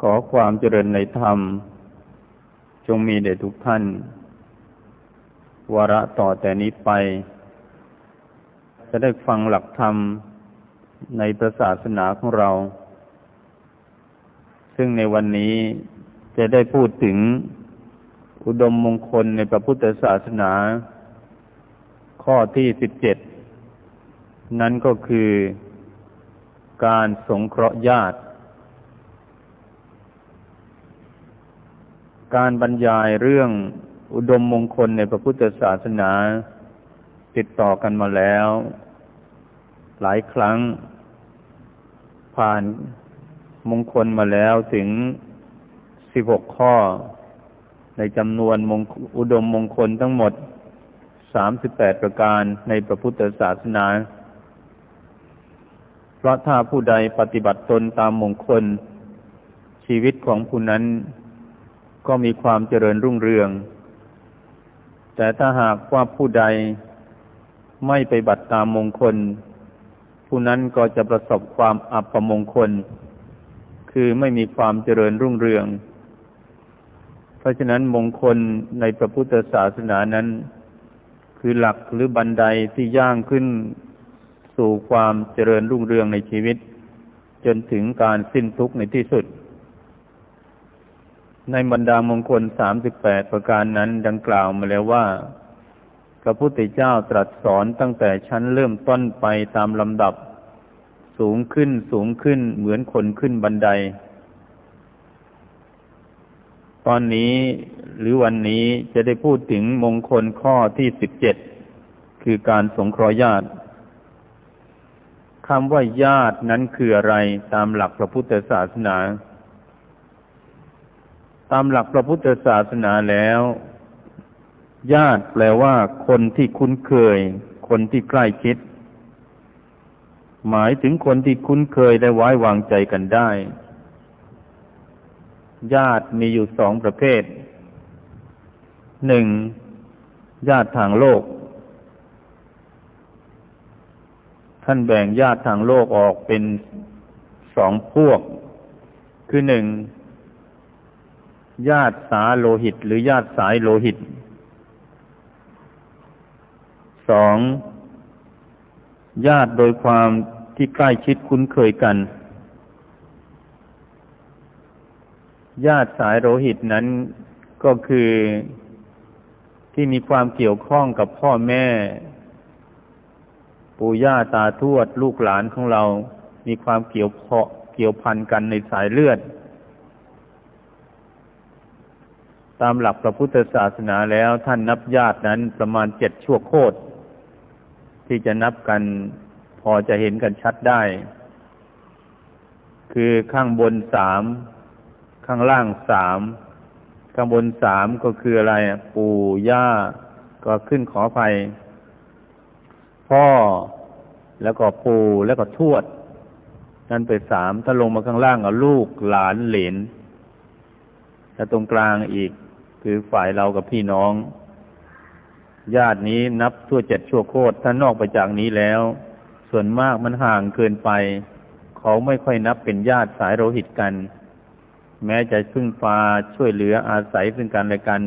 ขอความเจริญในธรรม จงมีแด่ทุกท่าน วาระต่อแต่นี้ไป จะได้ฟังหลักธรรมในพระศาสนาของเรา ซึ่งในวันนี้จะได้พูดถึงอุดมมงคลในพระพุทธศาสนา ข้อที่สิบเจ็ด นั่นก็คือการสงเคราะห์ญาติ การบรรยายเรื่องอุดมมงคลในพระพุทธศาสนา ติดต่อกันมาแล้ว หลายครั้ง ผ่านมงคลมาแล้วถึงสิบหกข้อ ในจำนวนมงอุดมมงคลทั้งหมดสามสิบแปดประการในพระพุทธศาสนา เพราะถ้าผู้ใดปฏิบัติตนตามมงคล ชีวิตของผู้นั้น ก็มีความเจริญรุ่งเรือง แต่ถ้าหากว่าผู้ใดไม่ไปบัติตามมงคล ผู้นั้นก็จะประสบความอัปมงคล คือไม่มีความเจริญรุ่งเรือง เพราะฉะนั้นมงคลในพระพุทธศาสนานั้น คือหลักหรือบันไดที่ย่างขึ้นสู่ความเจริญรุ่งเรืองในชีวิต จนถึงการสิ้นทุกข์ในที่สุด ในบรรดามงคลสามสิบแปดประการนั้นดังกล่าวมาแล้วว่า พระพุทธเจ้าตรัสสอนตั้งแต่ชั้นเริ่มต้นไปตามลำดับ สูงขึ้นสูงขึ้นเหมือนคนขึ้นบันได ตอนนี้หรือวันนี้จะได้พูดถึงมงคลข้อที่สิบเจ็ดคือการสงเคราะห์ญาติคำว่าญาตินั้นคืออะไรตามหลักพระพุทธศาสนา ตามหลักพระพุทธศาสนาแล้ว ญาติแปลว่า คนที่คุ้นเคย คนที่ใกล้ชิด หมายถึงคนที่คุ้นเคยและไว้วางใจกันได้ ญาติมีอยู่สองประเภทหนึ่งญาติทางโลก ท่านแบ่งญาติทางโลกออกเป็นสองพวก คือหนึ่ง ญาติสาโลหิต หรือญาติสายโลหิตสองญาติโดยความที่ใกล้ชิดคุ้นเคยกัน ญาติสายโลหิตนั้นก็คือที่มีความเกี่ยวข้องกับพ่อแม่ ปู่ย่าตาทวดลูกหลานของเรา มีความเกี่ยวเพาะเกี่ยวพันกันในสายเลือด ตามหลักพระพุทธศาสนาแล้วท่านนับญาตินั้นประมาณเจ็ดชั่วโคตร ที่จะนับกันพอจะเห็นกันชัดได้ คือข้างบนสาม ข้างล่างสาม ข้างบนสามก็คืออะไร ปู่ย่า ก็ขึ้นขอไฟพ่อแล้วก็ปู่แล้วก็ทวด นั่นไปสามถ้าลงมาข้างล่างก็ลูกหลานเหลนแล้วตรงกลางอีก คือฝ่ายเรากับพี่น้อง ญาตินี้นับทั่วเจ็ดชั่วโคตรถ้านอกไปจากนี้แล้ว ส่วนมากมันห่างเกินไป เขาไม่ค่อยนับเป็นญาติสายโลหิตกัน แม้จะพึ่งพาช่วยเหลืออาศัยซึ่งกันและกัน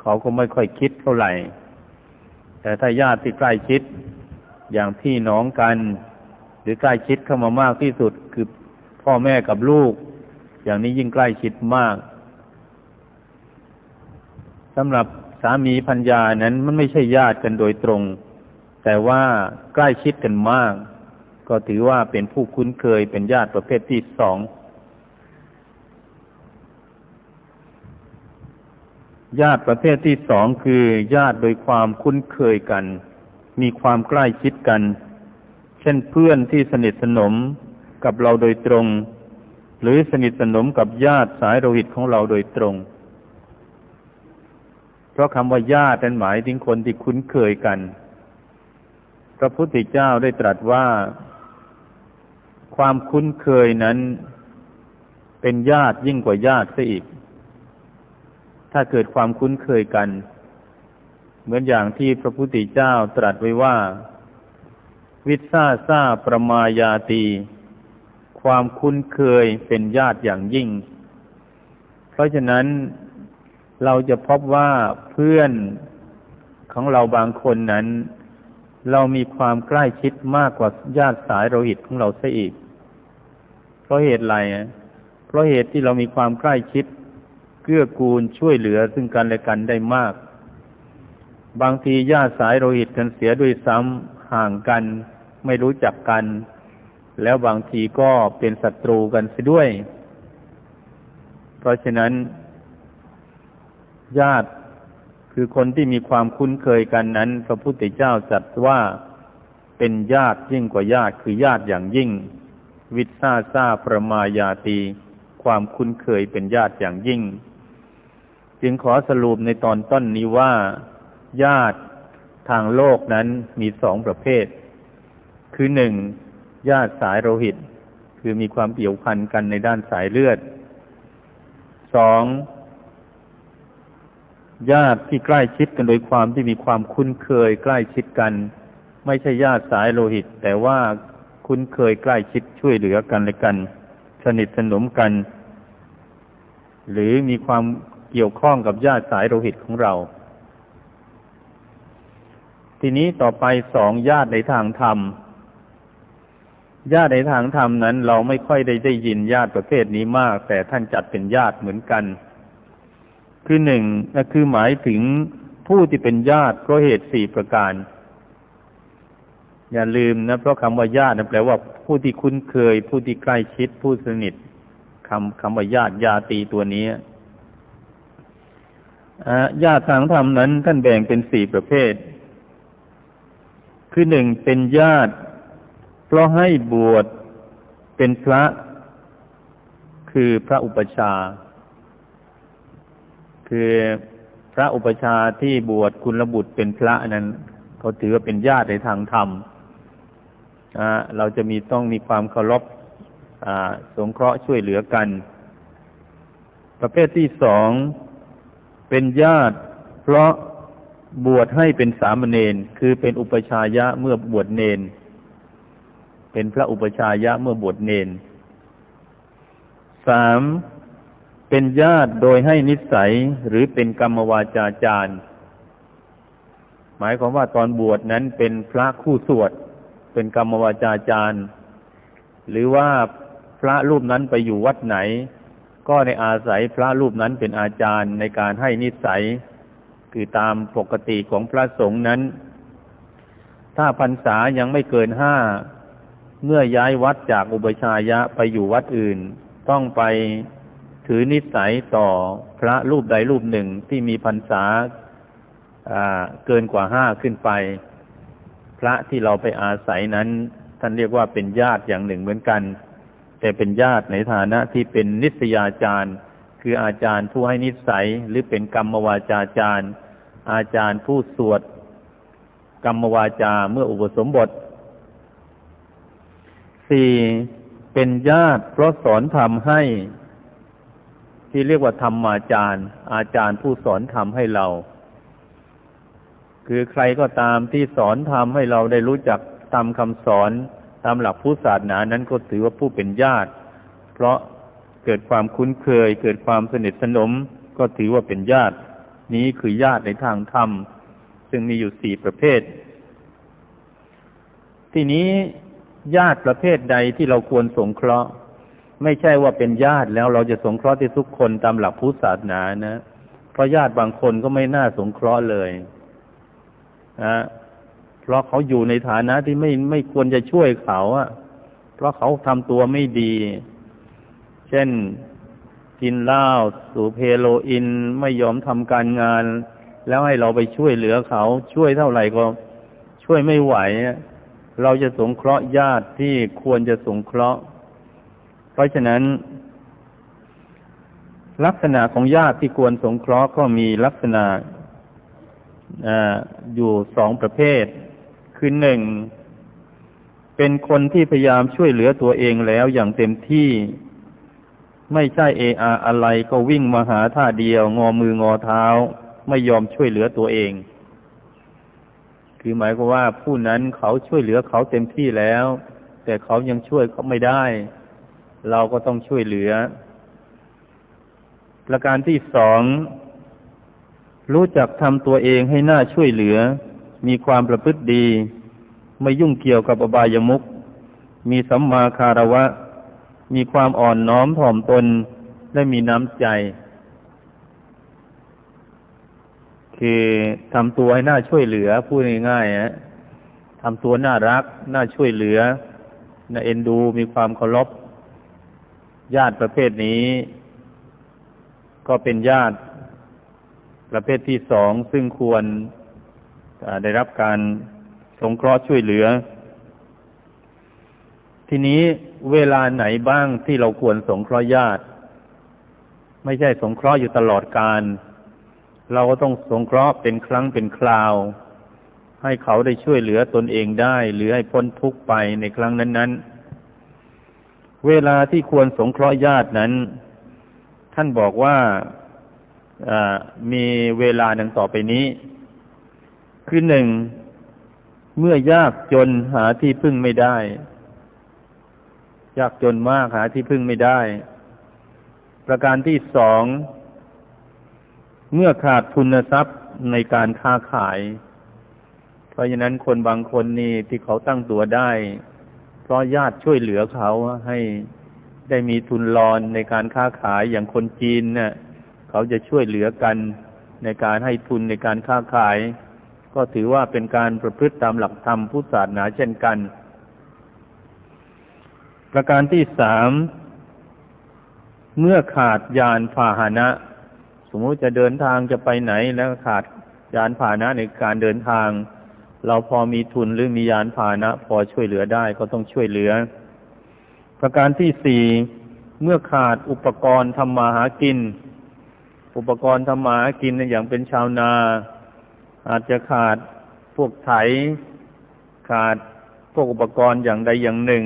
เขาก็ไม่ค่อยคิดเท่าไหร่ แต่ถ้าญาติที่ใกล้ชิด อย่างพี่น้องกัน หรือใกล้ชิดเข้ามามากที่สุดคือพ่อแม่กับลูก อย่างนี้ยิ่งใกล้ชิดมาก สำหรับสามีพัญญานั้นมันไม่ใช่ญาติกันโดยตรง แต่ว่าใกล้ชิดกันมาก ก็ถือว่าเป็นผู้คุ้นเคยเป็นญาติประเภทที่สองญาติประเภทที่สองคือ ญาติโดยความคุ้นเคยกัน มีความใกล้ชิดกัน เช่นเพื่อนที่สนิทสนมกับเราโดยตรง หรือสนิทสนมกับญาติสายโลหิตของเราโดยตรง เพราะคำว่าญาติเป็นหมายถึงคนที่คุ้นเคยกัน พระพุทธเจ้าได้ตรัสว่า ความคุ้นเคยนั้น เป็นญาติยิ่งกว่าญาติซะอีก ถ้าเกิดความคุ้นเคยกัน เหมือนอย่างที่พระพุทธเจ้าตรัสไว้ว่า วิซาซาประมายาตี ความคุ้นเคยเป็นญาติอย่างยิ่ง เพราะฉะนั้น เราจะพบว่าเพื่อนของเราบางคนนั้น เรามีความใกล้ชิดมากกว่าญาติสายโลหิตของเราเสียอีก เพราะเหตุอะไรเพราะเหตุที่เรามีความใกล้ชิดเกื้อกูลช่วยเหลือซึ่งกันและกันได้มาก บางทีญาติสายโลหิตกันเสียด้วยซ้ำห่างกัน ไม่รู้จักกัน แล้วบางทีก็เป็นศัตรูกันเสียด้วย เพราะฉะนั้น ญาติคือคนที่มีความคุ้นเคยกันนั้น พระพุทธเจ้าจัดว่าเป็นญาติยิ่งกว่าญาติคือญาติอย่างยิ่ง วิทซาซาประมายาตี ความคุ้นเคยเป็นญาติอย่างยิ่ง จึงขอสรุปในตอนต้นนี้ว่า ญาติทางโลกนั้นมีสองประเภท คือหนึ่งญาติสายโลหิต คือมีความเกี่ยวพันกันในด้านสายเลือดสอง ญาติที่ใกล้ชิดกันโดยความที่มีความคุ้นเคยใกล้ชิดกัน ไม่ใช่ญาติสายโลหิต แต่ว่าคุ้นเคยใกล้ชิดช่วยเหลือกันและกัน สนิทสนมกัน หรือมีความเกี่ยวข้องกับญาติสายโลหิตของเรา ทีนี้ต่อไปสองญาติในทางธรรม ญาติในทางธรรมนั้น เราไม่ค่อยได้ได้ยินญาติประเภทนี้มาก แต่ท่านจัดเป็นญาติเหมือนกัน คือหนึ่งคือหมายถึงผู้ที่เป็นญาติเพราะเหตุสี่ประการ อย่าลืมนะเพราะคำว่าญาตินะแปลว่าผู้ที่คุ้นเคย ผู้ที่ใกล้ชิด ผู้สนิทคำคำว่าญาติญาตีตัวนี้ญาติทางธรรมนั้นท่านแบ่งเป็นสี่ประเภท คือหนึ่งเป็นญาติ เพราะให้บวชเป็นพระ คือพระอุปชา คือพระอุปชาที่บวชคุณระบุตรเป็นพระนั้น เขาถือว่าเป็นญาติในทางธรรมเราจะมีต้องมีความเคารพสงเคราะห์ช่วยเหลือกัน ประเภทที่สองเป็นญาติ เพราะบวชให้เป็นสามเณรคือเป็นอุปชายะเมื่อบวชเนน เป็นพระอุปชายะเมื่อบวชเนนสาม เป็นญาติโดยให้นิสัยหรือเป็นกรรมวาจาจารย์ หมายความว่าตอนบวชนั้นเป็นพระคู่สวด เป็นกรรมวาจาจารย์ หรือว่าพระรูปนั้นไปอยู่วัดไหน ก็ในอาศัยพระรูปนั้นเป็นอาจารย์ในการให้นิสัย คือตามปกติของพระสงฆ์นั้น ถ้าพรรษายังไม่เกินห้าเมื่อย้ายวัดจากอุปชายะไปอยู่วัดอื่น ต้องไป ถือนิสัยต่อพระรูปใดรูปหนึ่งที่มีพรรษาเกินกว่าห้าขึ้นไป พระที่เราไปอาศัยนั้น ท่านเรียกว่าเป็นญาติอย่างหนึ่งเหมือนกัน แต่เป็นญาติในฐานะที่เป็นนิสยาจารย์ คืออาจารย์ผู้ให้นิสัยหรือเป็นกรรมวาจาจารย์ อาจารย์ผู้สวด กรรมวาจาเมื่ออุปสมบทสี่เป็นญาติเพราะสอนธรรมให้ ที่เรียกว่าธรรมอาจารย์ อาจารย์ผู้สอนธรรมให้เรา คือใครก็ตามที่สอนธรรมให้เราได้รู้จักตามคำสอนตามหลักพุทธศาสนานั้นก็ถือว่าผู้เป็นญาติ เพราะเกิดความคุ้นเคย เกิดความสนิทสนม ก็ถือว่าเป็นญาติ นี้คือญาติในทางธรรม ซึ่งมีอยู่สี่ประเภท ทีนี้ญาติประเภทใดที่เราควรสงเคราะห์ ไม่ใช่ว่าเป็นญาติแล้วเราจะสงเคราะห์ที่ทุกคนตามหลักพุทธศาสนานะ เพราะญาติบางคนก็ไม่น่าสงเคราะห์เลยนะเพราะเขาอยู่ในฐานะที่ไม่ไม่ควรจะช่วยเขาอะเพราะเขาทำตัวไม่ดี เช่นกินเหล้าสูบเฮโรอีนไม่ยอมทำการงาน แล้วให้เราไปช่วยเหลือเขา ช่วยเท่าไหร่ก็ช่วยไม่ไหว เราจะสงเคราะห์ญาติที่ควรจะสงเคราะห์ เพราะฉะนั้น ลักษณะของญาติที่ควรสงเคราะห์ก็มีลักษณะออยู่สองประเภท คือหนึ่งเป็นคนที่พยายามช่วยเหลือตัวเองแล้วอย่างเต็มที่ไม่ใช่เออาอะไรก็วิ่งมาหาท่าเดียว งอมืองอเท้า ไม่ยอมช่วยเหลือตัวเอง คือหมายความว่าผู้นั้นเขาช่วยเหลือเขาเต็มที่แล้ว แต่เขายังช่วยเขาไม่ได้ เราก็ต้องช่วยเหลือ ประการที่สอง รู้จักทำตัวเองให้น่าช่วยเหลือ มีความประพฤติดี ไม่ยุ่งเกี่ยวกับอบายมุขมีสัมมาคารวะ มีความอ่อนน้อมถ่อมตน และมีน้ำใจ คือทำตัวให้น่าช่วยเหลือ พูดง่ายๆฮะทำตัวน่ารัก น่าช่วยเหลือน่าเอ็นดู มีความเคารพ ญาติประเภทนี้ ก็เป็นญาติประเภทที่สองซึ่งควรได้รับการสงเคราะห์ช่วยเหลือ ทีนี้เวลาไหนบ้างที่เราควรสงเคราะห์ญาติ ไม่ใช่สงเคราะห์อยู่ตลอดการ เราก็ต้องสงเคราะห์เป็นครั้งเป็นคราว ให้เขาได้ช่วยเหลือตนเองได้ หรือให้พ้นทุกข์ไปในครั้งนั้น ๆ เวลาที่ควรสงเคราะห์ญาตินั้น ท่านบอกว่ามีเวลาดังต่อไปนี้ คือหนึ่ง เมื่อยากจนหาที่พึ่งไม่ได้ ยากจนมากหาที่พึ่งไม่ได้ ประการที่สอง เมื่อขาดทุนทรัพย์ในการค้าขาย เพราะฉะนั้นคนบางคนนี่ที่เขาตั้งตัวได้ เพราะญาติช่วยเหลือเขาให้ได้มีทุนรอนในการค้าขายอย่างคนจีนเนะ่ยเขาจะช่วยเหลือกันในการให้ทุนในการค้าขาย ก็ถือว่าเป็นการประพฤติตามหลักธรรมพุทธศาสนาเช่นกัน ประการที่สามเมื่อขาดยานพาหนะ สมมติจะเดินทางจะไปไหนแล้วขาดยานพาหนะในการเดินทาง เราพอมีทุนหรือมียานพาหนะ พอช่วยเหลือได้ก็ต้องช่วยเหลือ ประการที่สี่เมื่อขาดอุปกรณ์ทำมาหากิน อุปกรณ์ทำมาหากินอย่างเป็นชาวนา อาจจะขาดพวกไถ ขาดพวกอุปกรณ์อย่างใดอย่างหนึ่ง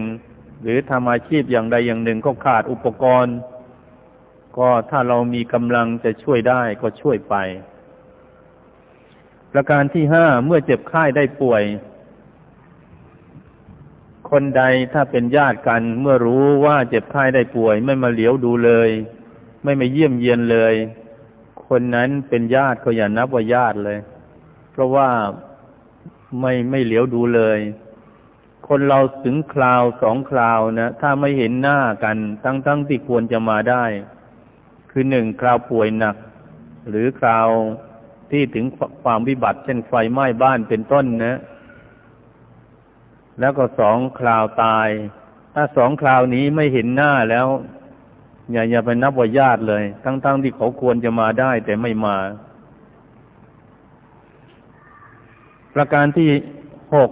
หรือทำอาชีพอย่างใดอย่างหนึ่ง ก็ขาดอุปกรณ์ ก็ถ้าเรามีกำลังจะช่วยได้ก็ช่วยไป ประการที่ห้าเมื่อเจ็บไข้ได้ป่วย คนใดถ้าเป็นญาติกันเมื่อรู้ว่าเจ็บไข้ได้ป่วย ไม่มาเหลียวดูเลย ไม่มาเยี่ยมเยียนเลย คนนั้นเป็นญาติก็อย่านับว่าญาติเลย เพราะว่าไม่ไม่เหลียวดูเลย คนเราถึงคราวสองคราวนะถ้าไม่เห็นหน้ากัน ทั้งๆทที่ควรจะมาได้ คือหนึ่งคราวป่วยหนัก หรือคราว ที่ถึงความวิบัติ เช่นไฟไหม้บ้านเป็นต้นนะ แล้วก็สองคราวตาย ถ้าสองคราวนี้ไม่เห็นหน้าแล้ว อย่าอย่าไปนับว่าญาติเลย ทั้งๆทที่เขาควรจะมาได้แต่ไม่มา ประการที่หก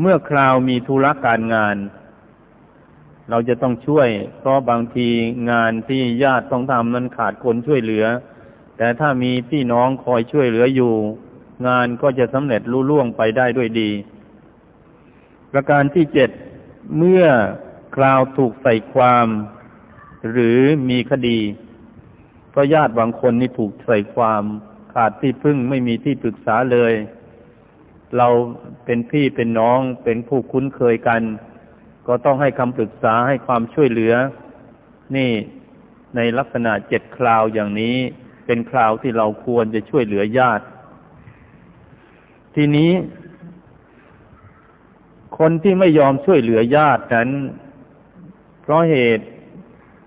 เมื่อคราวมีธุระการงาน เราจะต้องช่วย เพราะบางทีงานที่ญาติต้องทำนั้นขาดคนช่วยเหลือ แต่ถ้ามีพี่น้องคอยช่วยเหลืออยู่ งานก็จะสำเร็จรุ่ล่วงไปได้ด้วยดี ประการที่เจ็ดเมื่อคราวถูกใส่ความ หรือมีคดีเพราะญาติบางคนนี่ถูกใส่ความขาดที่พึ่งไม่มีที่ปรึกษาเลย เราเป็นพี่เป็นน้องเป็นผู้คุ้นเคยกัน ก็ต้องให้คำปรึกษาให้ความช่วยเหลือ นี่ในลักษณะเจ็ดคราวอย่างนี้ เป็นคราวที่เราควรจะช่วยเหลือญาติ ทีนี้ คนที่ไม่ยอมช่วยเหลือญาตินั้น เพราะเหตุ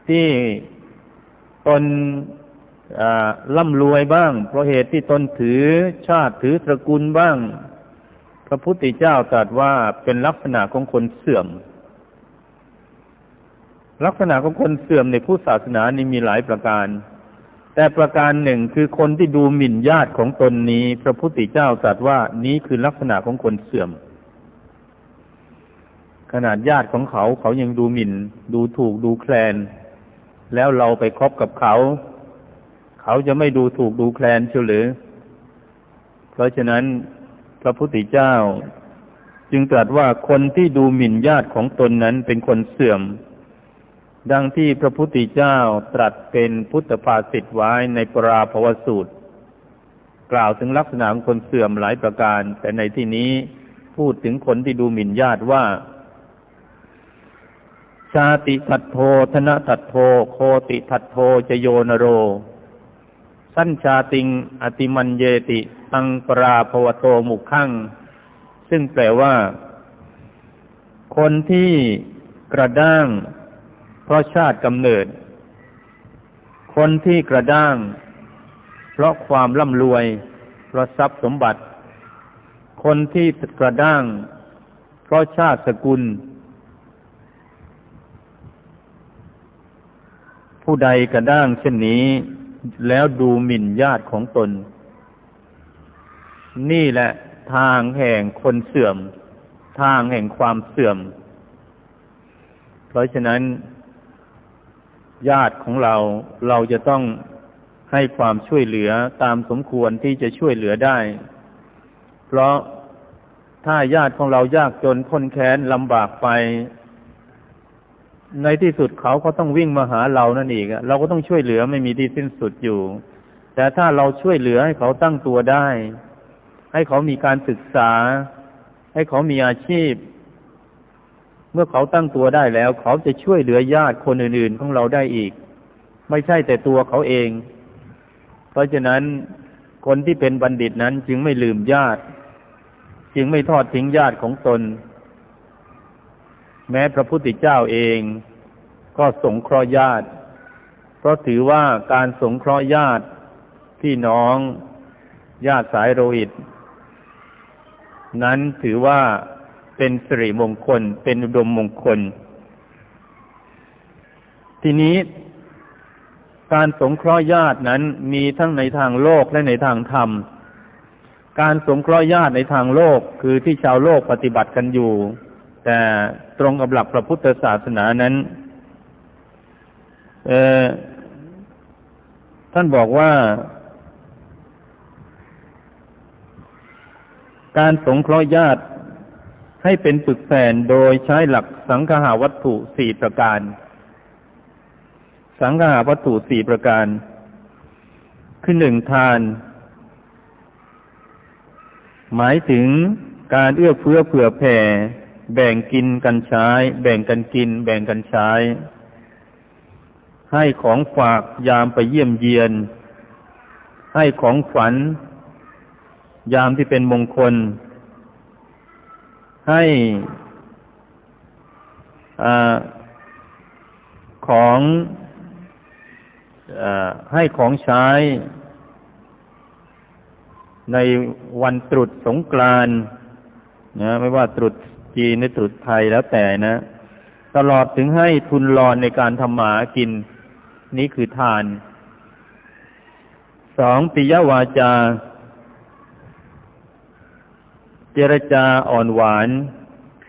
ที่ตนร่ำรวยบ้าง เพราะเหตุที่ตนถือชาติถือตระกูลบ้าง พระพุทธเจ้าตรัสว่าเป็นลักษณะของคนเสื่อม ลักษณะของคนเสื่อมในพุทธศาสนานี้มีหลายประการ แต่ประการหนึ่งคือคนที่ดูหมิ่นญาติของตนนี้ พระพุทธเจ้าตรัสว่านี้คือลักษณะของคนเสื่อม ขนาดญาติของเขาเขายังดูหมิ่น ดูถูกดูแคลน แล้วเราไปคบกับเขา เขาจะไม่ดูถูกดูแคลนเฉลยเพราะฉะนั้นพระพุทธเจ้า จึงตรัสว่าคนที่ดูหมิ่นญาติของตนนั้นเป็นคนเสื่อม ดังที่พระพุทธเจ้าตรัสเป็นพุทธภาษิตไว้ในปราภวสูตร กล่าวถึงลักษณะของคนเสื่อมหลายประการ แต่ในที่นี้พูดถึงคนที่ดูหมิ่นญาติว่า ชาติทัตโทธนทัตโท โคติทัตโทจโยนโร สัญชาติง อติมันเยติตังปราภวโตมุขขังซึ่งแปลว่า คนที่กระด้าง เพราะชาติกำเนิด คนที่กระด้าง เพราะความร่ำรวย เพราะทรัพย์สมบัติ คนที่กระด้าง เพราะชาติสกุล ผู้ใดกระด้างเช่นนี้ แล้วดูหมิ่นญาติของตน นี่แหละทางแห่งคนเสื่อม ทางแห่งความเสื่อม เพราะฉะนั้น ญาติของเรา เราจะต้องให้ความช่วยเหลือตามสมควรที่จะช่วยเหลือได้ เพราะถ้าญาติของเรายากจนพ้นแค้นลำบากไป ในที่สุดเขาก็ต้องวิ่งมาหาเรานั่นเองเราก็ต้องช่วยเหลือไม่มีที่สิ้นสุดอยู่ แต่ถ้าเราช่วยเหลือให้เขาตั้งตัวได้ ให้เขามีการศึกษา ให้เขามีอาชีพ เมื่อเขาตั้งตัวได้แล้ว เขาจะช่วยเหลือญาติคนอื่นๆของเราได้อีก ไม่ใช่แต่ตัวเขาเอง เพราะฉะนั้นคนที่เป็นบัณฑิตนั้นจึงไม่ลืมญาติ จึงไม่ทอดทิ้งญาติของตน แม้พระพุทธเจ้าเอง ก็สงเคราะห์ญาติ เพราะถือว่าการสงเคราะห์ญาติพี่น้องญาติสายโรหิต นั้นถือว่า เป็นสิริมงคล เป็นอุดมมงคล ทีนี้การสงเคราะห์ญาตินั้นมีทั้งในทางโลกและในทางธรรม การสงเคราะห์ญาติในทางโลกคือที่ชาวโลกปฏิบัติกันอยู่ แต่ตรงกับหลักพระพุทธศาสนานั้นท่านบอกว่า การสงเคราะห์ญาติ ให้เป็นปึกแผ่นโดยใช้หลักสังขาวัตถุสี่ประการ สังขาวัตถุสี่ประการ คือหนึ่งทาน หมายถึงการเอื้อเฟื้อเผื่อแผ่ แบ่งกินกันใช้ แบ่งกันกิน แบ่งกันใช้ ให้ของฝากยามไปเยี่ยมเยียน ให้ของฝันยามที่เป็นมงคล ให้อของอให้ของใช้ ในวันตรุษสงกรานนะไม่ว่าตรุษจีนหรือตรุษไทยแล้วแต่นะ ตลอดถึงให้ทุนรอนในการทำหมากิน นี้คือทาน สองปิยวาจา เจรจาอ่อนหวาน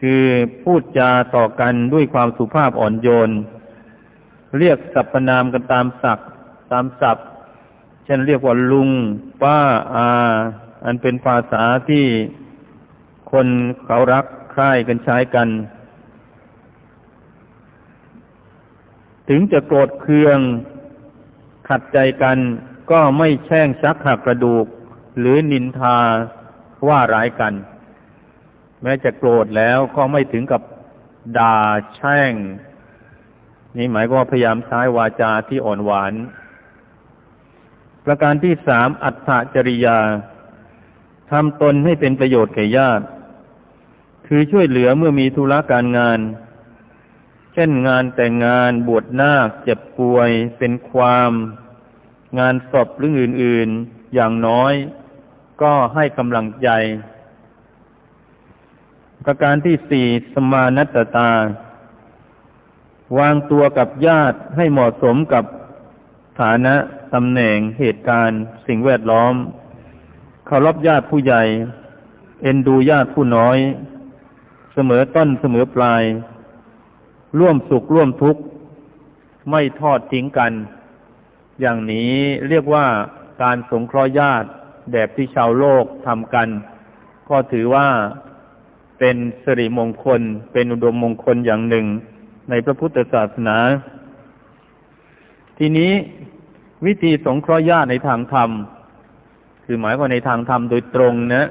คือพูดจาต่อกันด้วยความสุภาพอ่อนโยน เรียกสรรพนามกันตามศักตามศัพท์เช่นเรียกว่าลุง ป้าอา อันเป็นภาษาที่คนเขารักใคร่กันใช้กัน ถึงจะโกรธเคือง ขัดใจกันก็ไม่แช่งชักหักกระดูก หรือนินทา ว่าร้ายกัน แม้จะโกรธแล้วก็ไม่ถึงกับด่าแช่ง นี่หมายก็ว่าพยายามใช้วาจาที่อ่อนหวาน ประการที่สามอัตถจริยาทำตนให้เป็นประโยชน์แก่ญาติ คือช่วยเหลือเมื่อมีธุระการงาน เช่นงานแต่งงานบวชนาค เจ็บป่วย เป็นความ งานศพหรืออื่น ๆ อย่างน้อย ก็ให้กำลังใจ ประการที่สี่สมานัตตา วางตัวกับญาติให้เหมาะสมกับฐานะตำแหน่งเหตุการณ์ สิ่งแวดล้อมเคารพญาติผู้ใหญ่ เอ็นดูญาติผู้น้อย เสมอต้นเสมอปลาย ร่วมสุขร่วมทุกข์ ไม่ทอดทิ้งกัน อย่างนี้เรียกว่าการสงเคราะห์ญาติ แบบที่ชาวโลกทำกัน ก็ถือว่าเป็นสิริมงคล เป็นอุดมมงคลอย่างหนึ่ง ในพระพุทธศาสนา ทีนี้วิธีสงเคราะห์ญาติในทางธรรม คือหมายว่าในทางธรรมโดยตรงนะ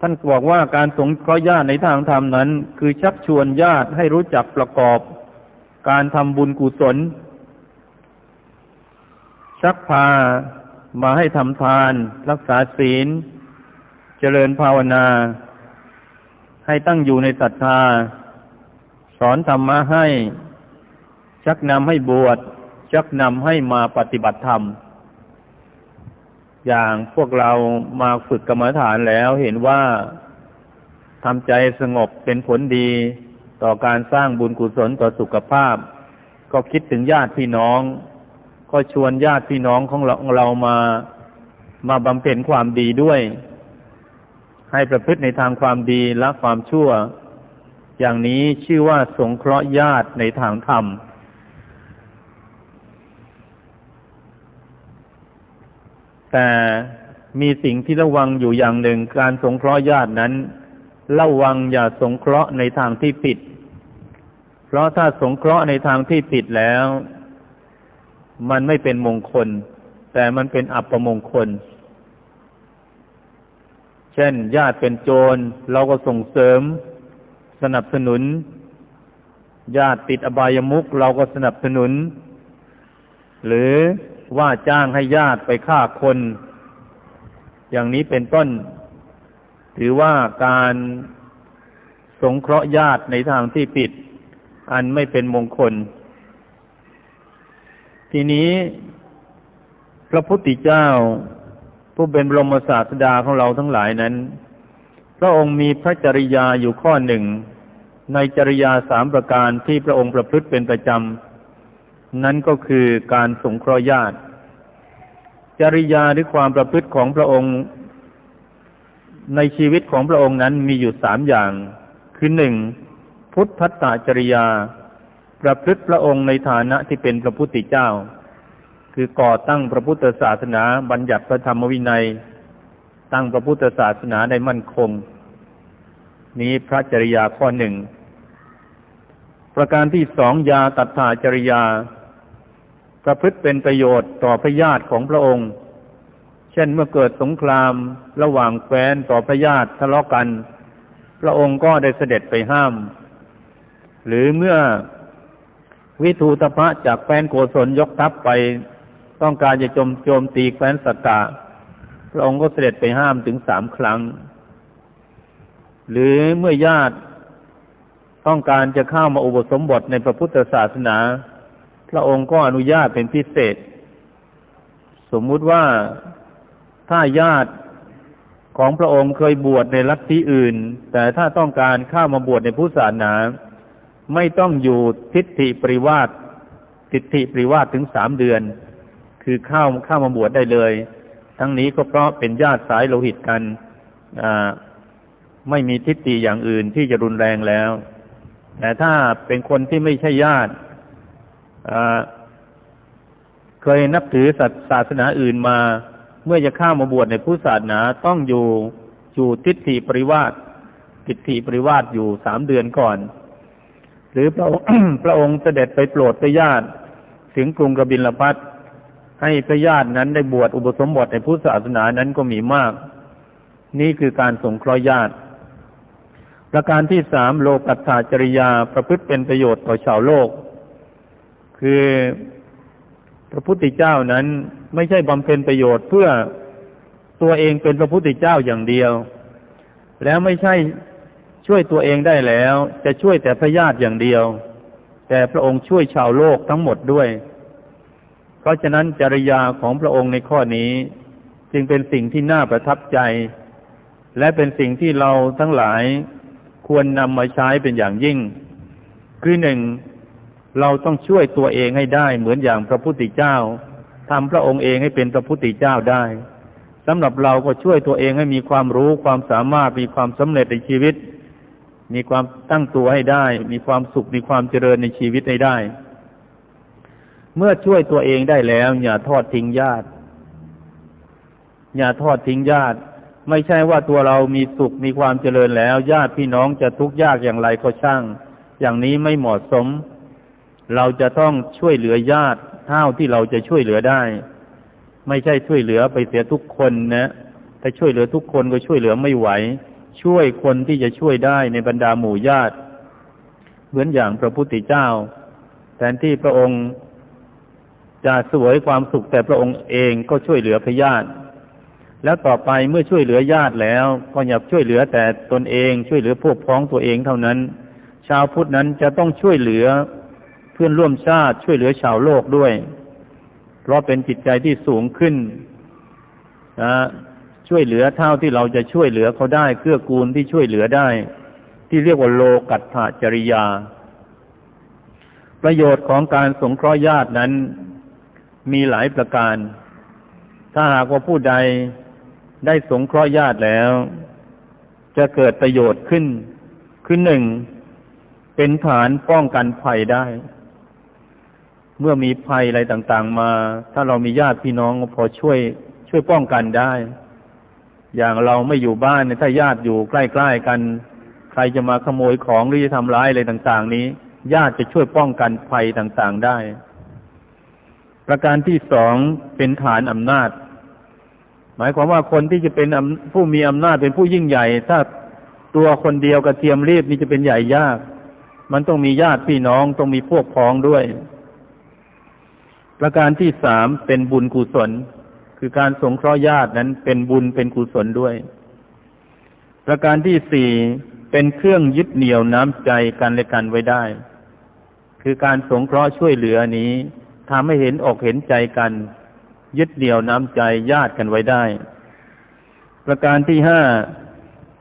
ท่านบอกว่าการสงเคราะห์ญาติในทางธรรมนั้น คือชักชวนญาติให้รู้จักประกอบ การทำบุญกุศล ชักพา มาให้ทำทาน รักษาศีล เจริญภาวนา ให้ตั้งอยู่ในศรัทธา สอนธรรมะให้ ชักนำให้บวช ชักนำให้มาปฏิบัติธรรม อย่างพวกเรามาฝึกกรรมฐานแล้วเห็นว่าทำใจสงบเป็นผลดีต่อการสร้างบุญกุศลต่อสุขภาพ ก็คิดถึงญาติพี่น้อง ก็ชวนญาติพี่น้องของเราเรามามาบำเพ็ญความดีด้วย ให้ประพฤติในทางความดีละความชั่ว อย่างนี้ชื่อว่าสงเคราะห์ญาติในทางธรรม แต่มีสิ่งที่ระวังอยู่อย่างหนึ่งการสงเคราะห์ญาตินั้น ระวังอย่าสงเคราะห์ในทางที่ผิด เพราะถ้าสงเคราะห์ในทางที่ผิดแล้ว มันไม่เป็นมงคล แต่มันเป็นอัปมงคล เช่น ญาติเป็นโจร เราก็ส่งเสริม สนับสนุน ญาติติดอบายมุกเราก็สนับสนุน หรือว่าจ้างให้ญาติไปฆ่าคน อย่างนี้เป็นต้น ถือว่าการสงเคราะห์ญาติในทางที่ผิด อันไม่เป็นมงคล ทีนี้ พระพุทธเจ้า ผู้เป็นบรมศาสดาของเราทั้งหลายนั้น พระองค์มีพระจริยาอยู่ข้อหนึ่ง ในจริยาสามประการที่พระองค์ประพฤติเป็นประจำ นั้นก็คือการสงเคราะห์ญาติ จริยาหรือความประพฤติของพระองค์ ในชีวิตของพระองค์นั้นมีอยู่สามอย่าง คือหนึ่งพุทธัตตจริยา ประพฤติพระองค์ในฐานะที่เป็นพระพุทธเจ้า คือก่อตั้งพระพุทธศาสนาบัญญัติพระธรรมวินัย ตั้งพระพุทธศาสนาในมั่นคง นี้พระจริยาข้อหนึ่ง ประการที่สองยาตัถาจริยา ประพฤติเป็นประโยชน์ต่อพระญาติของพระองค์ เช่นเมื่อเกิดสงครามระหว่างแคว้นต่อพระญาติทะเลาะกัน พระองค์ก็ได้เสด็จไปห้าม หรือเมื่อ วิทูตพะจากแฟนโกศลยกทัพไป ต้องการจะโจมโจมตีแคว้นสกกะพระองค์ก็เสด็จไปห้ามถึงสามครั้ง หรือเมื่อญาติต้องการจะเข้ามาอุปสมบทในพระพุทธศาสนา พระองค์ก็อนุญาตเป็นพิเศษ สมมุติว่าถ้าญาติของพระองค์เคยบวชในลัทธิอื่น แต่ถ้าต้องการเข้ามาบวชในพุทธศาสนา ไม่ต้องอยู่ทิฏฐิปริวาสทิฏฐิปริวาสถึงสามเดือน คือเข้าเข้ามาบวชได้เลย ทั้งนี้ก็เพราะเป็นญาติสายโลหิตกันไม่มีทิฏฐิอย่างอื่นที่จะรุนแรงแล้ว แต่ถ้าเป็นคนที่ไม่ใช่ญาติเคยนับถือศาสนาอื่นมา เมื่อจะเข้ามาบวชในผู้ศาสนาต้องอยู่อยู่ทิฏฐิปริวาสทิฏฐิปริวาสอยู่สามเดือนก่อน หรือพระพระองค์เสด็จไปโปรดพระญาติถึงกรุงกบิลพัทให้พระญาตินั้นได้บวชอุปสมบทในพุทธศาสนานั้นก็มีมาก นี่คือการสงเคราะห์ญาติ ประการที่สามโลกัตถาจริยาประพฤติเป็นประโยชน์ต่อชาวโลก คือพระพุทธเจ้านั้นไม่ใช่บำเพ็ญประโยชน์เพื่อตัวเองเป็นพระพุทธเจ้าอย่างเดียว แล้วไม่ใช่ ช่วยตัวเองได้แล้วจะช่วยแต่พระญาติอย่างเดียว แต่พระองค์ช่วยชาวโลกทั้งหมดด้วย เพราะฉะนั้นจริยาของพระองค์ในข้อนี้ จึงเป็นสิ่งที่น่าประทับใจ และเป็นสิ่งที่เราทั้งหลายควรนำมาใช้เป็นอย่างยิ่ง คือหนึ่งเราต้องช่วยตัวเองให้ได้เหมือนอย่างพระพุทธเจ้าทำพระองค์เองให้เป็นพระพุทธเจ้าได้สำหรับเราก็ช่วยตัวเองให้มีความรู้ความสามารถมีความสำเร็จในชีวิต มีความตั้งตัวให้ได้ มีความสุข มีความเจริญในชีวิตให้ได้ เมื่อช่วยตัวเองได้แล้ว อย่าทอดทิ้งญาติ อย่าทอดทิ้งญาติ ไม่ใช่ว่าตัวเรามีสุข มีความเจริญแล้ว ญาติพี่น้องจะทุกข์ยากอย่างไรก็ช่าง อย่างนี้ไม่เหมาะสม เราจะต้องช่วยเหลือญาติเท่าที่เราจะช่วยเหลือได้ ไม่ใช่ช่วยเหลือไปเสียทุกคนนะ ถ้าช่วยเหลือทุกคนก็ช่วยเหลือไม่ไหว ช่วยคนที่จะช่วยได้ในบรรดาหมู่ญาติ เหมือนอย่างพระพุทธเจ้า แทนที่พระองค์จะสวยความสุขแต่พระองค์เองก็ช่วยเหลือพญาติ แล้วต่อไปเมื่อช่วยเหลือญาติแล้วก็อย่าช่วยเหลือแต่ตนเองช่วยเหลือพวกพ้องตัวเองเท่านั้น ชาวพุทธนั้นจะต้องช่วยเหลือเพื่อนร่วมชาติช่วยเหลือชาวโลกด้วย เพราะเป็นจิตใจที่สูงขึ้นนะ ช่วยเหลือเท่าที่เราจะช่วยเหลือเขาได้เกื้อกูลที่ช่วยเหลือได้ ที่เรียกว่าโลกัตถจริยา ประโยชน์ของการสงเคราะห์ญาตินั้นมีหลายประการ ถ้าหากว่าผู้ใดได้สงเคราะห์ญาติแล้ว จะเกิดประโยชน์ขึ้น คือหนึ่ง เป็นฐานป้องกันภัยได้ เมื่อมีภัยอะไรต่างๆมา ถ้าเรามีญาติพี่น้องพอช่วยช่วยป้องกันได้ อย่างเราไม่อยู่บ้านถ้าญาติอยู่ใกล้ๆกัน ใครจะมาขโมยของหรือจะทำร้ายอะไรต่างๆ นี้ ญาติจะช่วยป้องกันภัยต่างๆได้ ประการที่สองเป็นฐานอำนาจ หมายความว่าคนที่จะเป็นผู้มีอำนาจเป็นผู้ยิ่งใหญ่ ถ้าตัวคนเดียวกระเทียมรีบนี่จะเป็นใหญ่ยาก มันต้องมีญาติพี่น้องต้องมีพวกพ้องด้วย ประการที่สามเป็นบุญกุศล คือการสงเคราะห์ญาตินั้นเป็นบุญเป็นกุศลด้วย ประการที่สี่เป็นเครื่องยึดเหนี่ยวน้ำใจกันและกันไว้ได้ คือการสงเคราะห์ช่วยเหลือนี้ทำให้เห็นอกเห็นใจกัน ยึดเดี่ยวน้ำใจญาติกันไว้ได้ ประการที่ห้า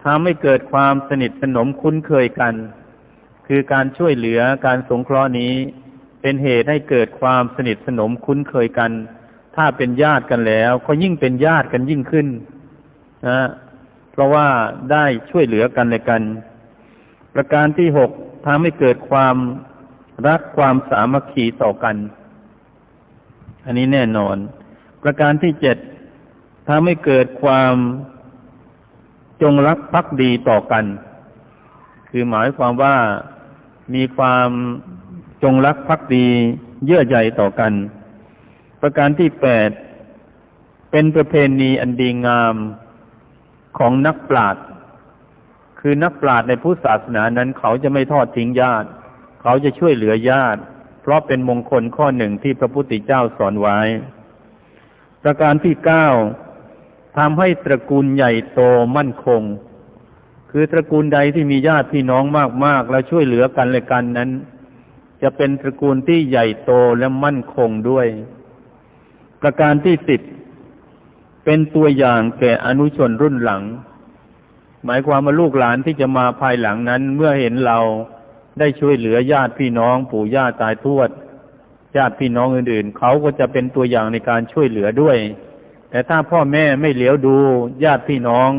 ทำให้เกิดความสนิทสนมคุ้นเคยกัน คือการช่วยเหลือการสงเคราะห์นี้ เป็นเหตุให้เกิดความสนิทสนมคุ้นเคยกัน ถ้าเป็นญาติกันแล้ว ก็ยิ่งเป็นญาติกันยิ่งขึ้นนะเพราะว่าได้ช่วยเหลือกันและกัน ประการที่หกทำให้เกิดความรักความสามัคคีต่อกัน อันนี้แน่นอน ประการที่เจ็ดทำให้เกิดความจงรักภักดีต่อกัน คือหมายความว่ามีความจงรักภักดีเยื่อใยต่อกัน ประการที่แปดเป็นประเพณีอันดีงามของนักปราชญ์คือนักปราชญ์ในพุทธศาสนานั้น เขาจะไม่ทอดทิ้งญาติ เขาจะช่วยเหลือญาติ เพราะเป็นมงคลข้อหนึ่งที่พระพุทธเจ้าสอนไว้ ประการที่เก้าทำให้ตระกูลใหญ่โตมั่นคง คือตระกูลใดที่มีญาติพี่น้องมากๆ แล้วช่วยเหลือกันและกันนั้น จะเป็นตระกูลที่ใหญ่โตและมั่นคงด้วย ประการที่สิบเป็นตัวอย่างแก่อนุชนรุ่นหลัง หมายความว่าลูกหลานที่จะมาภายหลังนั้น เมื่อเห็นเราได้ช่วยเหลือญาติพี่น้อง ปู่ย่าตายทวด ญาติพี่น้องอื่นๆ เขาก็จะเป็นตัวอย่างในการช่วยเหลือด้วย แต่ถ้าพ่อแม่ไม่เหลียวดูญาติพี่น้อง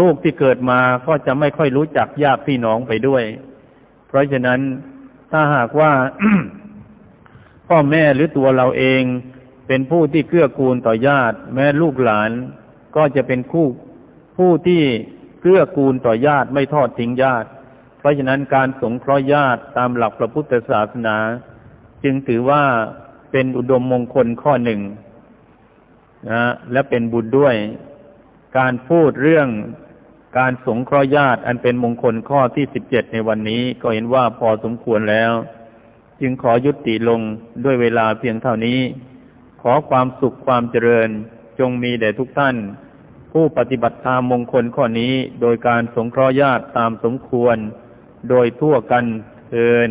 ลูกๆที่เกิดมาก็จะไม่ค่อยรู้จักญาติพี่น้องไปด้วย เพราะฉะนั้นถ้าหากว่า พ่อแม่หรือตัวเราเอง เป็นผู้ที่เกื้อกูลต่อญาติ แม้ลูกหลานก็จะเป็นคู่ผู้ที่เกื้อกูลต่อญาติไม่ทอดทิ้งญาติ เพราะฉะนั้นการสงเคราะห์ญาติตามหลักพระพุทธศาสนา จึงถือว่าเป็นอุดมมงคลข้อหนึ่งนะและเป็นบุญด้วย การพูดเรื่องการสงเคราะห์ญาติอันเป็นมงคลข้อที่สิบเจ็ดในวันนี้ก็เห็นว่าพอสมควรแล้ว จึงขอยุติลงด้วยเวลาเพียงเท่านี้ ขอความสุขความเจริญจงมีแด่ทุกท่าน ผู้ปฏิบัติธรรมมงคลข้อนี้โดยการสงเคราะห์ญาติตามสมควร โดยทั่วกันเทิน